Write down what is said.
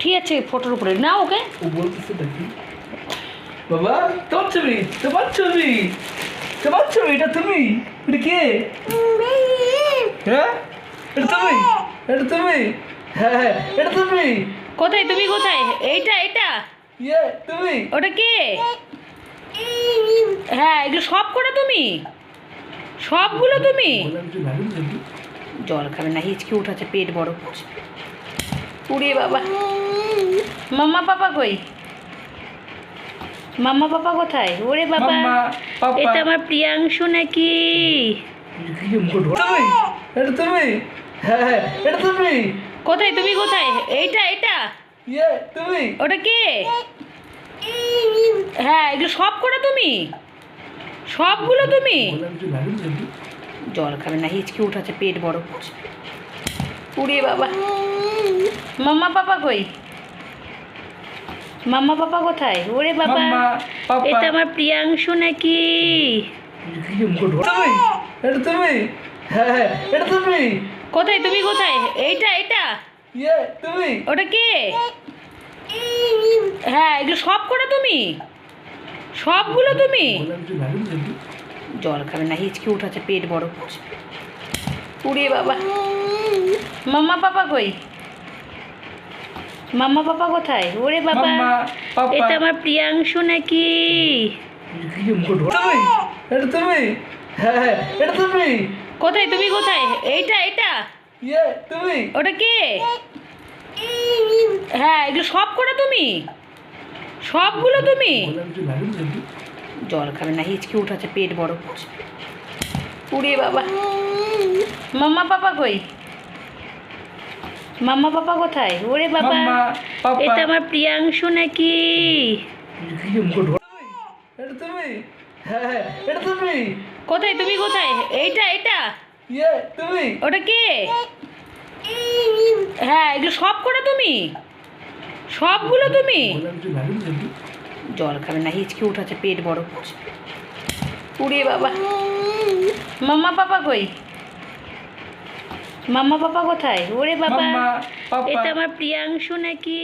ঠিক আছে ফটোর উপরে। না ওকে। ও বলতেছে দেখি বাবা তোমার ছবি তোমার ছবি তোমার ছবি এটা তুমি? এটা কে? হ্যাঁ? এটা তুমি? এটা তুমি? হ্যাঁ, হ্যাঁ এটা তুমি? কোথায় তুমি কোথায়? এইটা এটা? ইয়ে, তুমি? ওটা কে? হ্যাঁ এগুলো সব কটা তুমি? সবগুলো তুমি? জল খাবে না হিচকি উঠাচ্ছে পেট বড় করছে। উড়ে বাবা। মাম্মা পাপা কই? মাম্মা পাপা কোথায়? ওরে বাবা মাম্মা, এটা আমার প্রিয়াংশু নাকি? হ্যাঁ হ্যাঁ তুমি? কোথায় তুমি কোথায়? এইটা এটা ইয়ে তুমি? ওটা কে? হ্যাঁ এগুলো সব কটা তুমি? সবগুলো তুমি? জল খাবে না হিচকি উঠাচ্ছে পেট বড় উড়ে বাবা। মাম্মা পাপা কই? মাম্মা পাপা কোথায়? ওরে বাবা এটা আমার প্রিয়াংশু নাকি? তুমি? হ্যাঁ হ্যাঁ এটা তুমি? কোথায় তুমি কোথায়? এইটা এটা ইয়ে তুমি? ওটা কে? হ্যাঁ এগুলো সব কটা তুমি? সবগুলো তুমি? জল খাবে না হিচকি উঠাচ্ছে পেট বড় করছে। উড়ে বাবা। মাম্মা পাপা কই? মাম্মা পাপা কোথায়? ওরে বাবা এটা আমার প্রিয়াংশু নাকি? এটা তুমি? হ্যাঁ হ্যাঁ এটা তুমি? কোথায় তুমি কোথায়? এইটা এটা ইয়ে তুমি? ওটা কে? হ্যাঁ এগুলো সব কটা তুমি? সবগুলো তুমি? জল খাবে না হিচকি উঠাচ্ছে পেট বড় করছে। উড়ে বাবা। মাম্মা পাপা কই? মাম্মা পাপা কোথায়? ওরে বাবা এটা আমার প্রিয়াংশু নাকি? কোথায় তুমি? কোথায়? এইটা এটা ইয়ে তুমি? ওটা কে? হ্যাঁ এগুলো সব কটা তুমি? সবগুলো তুমি? জল খাবে না হিচকি উঠাচ্ছে পেট বড় করছে। উড়ে বাবা। মাম্মা পাপা কই? মাম্মা পাপা কোথায়? ওরে বাবা। এটা আমার প্রিয়াংশু নাকি?